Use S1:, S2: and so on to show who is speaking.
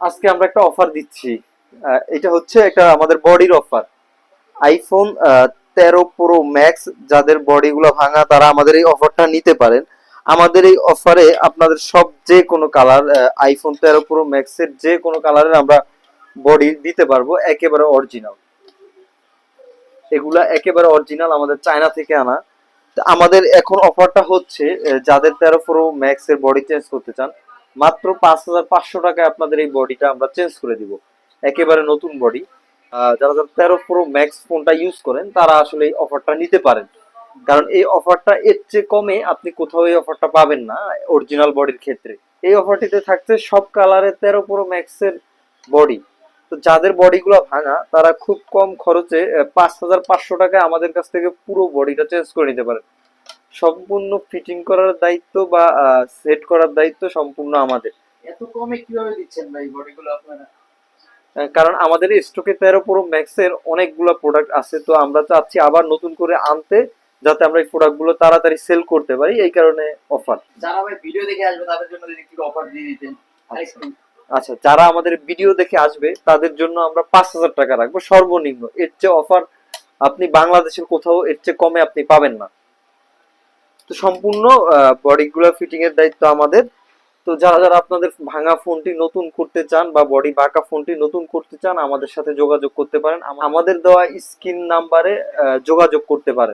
S1: আজকে আমরা একটা অফার দিচ্ছি। এটা হচ্ছে একটা আমাদের বডির অফার আইফোন তেরো প্রো ম্যাক্স যাদের বডিগুলো ভাঙা, তারা আমাদের এই অফারটা নিতে পারেন। আমাদের এই অফারে আপনাদের সব যে কোনো কালার আইফোন তেরো প্রো ম্যাক্সের যে কোনো কালারের আমরা বডি দিতে পারব, একেবারে অরিজিনাল এগুলা একেবারে অরিজিনাল আমাদের চায়না থেকে আনা। আমাদের এখন অফারটা হচ্ছে যাদের তেরো প্রো ম্যাক্স এর বডি চেঞ্জ করতে চান মাত্র পাঁচ হাজার পাঁচশো টাকায় আপনাদের এই বডিটা আমরা চেঞ্জ করে দিব। একেবারে নতুন বডি যারা যারা তেরো প্রো ম্যাক্স ফোনটা ইউজ করেন, তারা আসলে এই অফারটা নিতে পারেন। কারণ এই অফারটা এর চেয়ে কমে আপনি কোথাও এই অফারটা পাবেন না অরিজিনাল বডির ক্ষেত্রে। এই অফারটিতে থাকছে সব কালারের তেরো প্রো ম্যাক্সের বডি তো যাদের বডিগুলো ভাঙা, তারা খুব কম খরচে পাঁচ হাজার পাঁচশো টাকায় আমাদের কাছ থেকে পুরো বডিটা চেঞ্জ করে নিতে পারেন। সম্পূর্ণ ফিটিং করার দায়িত্ব বা সেট করার দায়িত্ব সম্পূর্ণ আমাদের।
S2: এত কমে কীভাবে দিচ্ছেন ভাই বডিগুলো আপনারা?
S1: কারণ আমাদের স্টকে তেরো প্রো ম্যাক্সের অনেকগুলো প্রোডাক্ট আছে তো আমরা চাচ্ছি আবার নতুন করে আনতে যাতে আমরা এই প্রোডাক্টগুলো তাড়াতাড়ি সেল করতে পারি এই কারণে অফার
S2: যারা ভাই ভিডিও দেখে আসবে তাদের জন্য যদি একটু অফার দিয়ে দিতেন
S1: আচ্ছা যারা আমাদের ভিডিও দেখে আসবে তাদের জন্য আমরা পাঁচ হাজার টাকা রাখব সর্বনিম্ন। এর চেয়ে অফার আপনি বাংলাদেশের কোথাও এর চেয়ে কমে আপনি পাবেন না। তো সম্পূর্ণ বডিগুলো ফিটিং এর দায়িত্ব আমাদের। তো যারা যারা আপনাদের ভাঙা ফোনটি নতুন করতে চান বা বডি বাঁকা ফোনটি নতুন করতে চান, আমাদের সাথে যোগাযোগ করতে পারেন। আমাদের দেওয়া স্ক্রিন নাম্বারে যোগাযোগ করতে পারেন।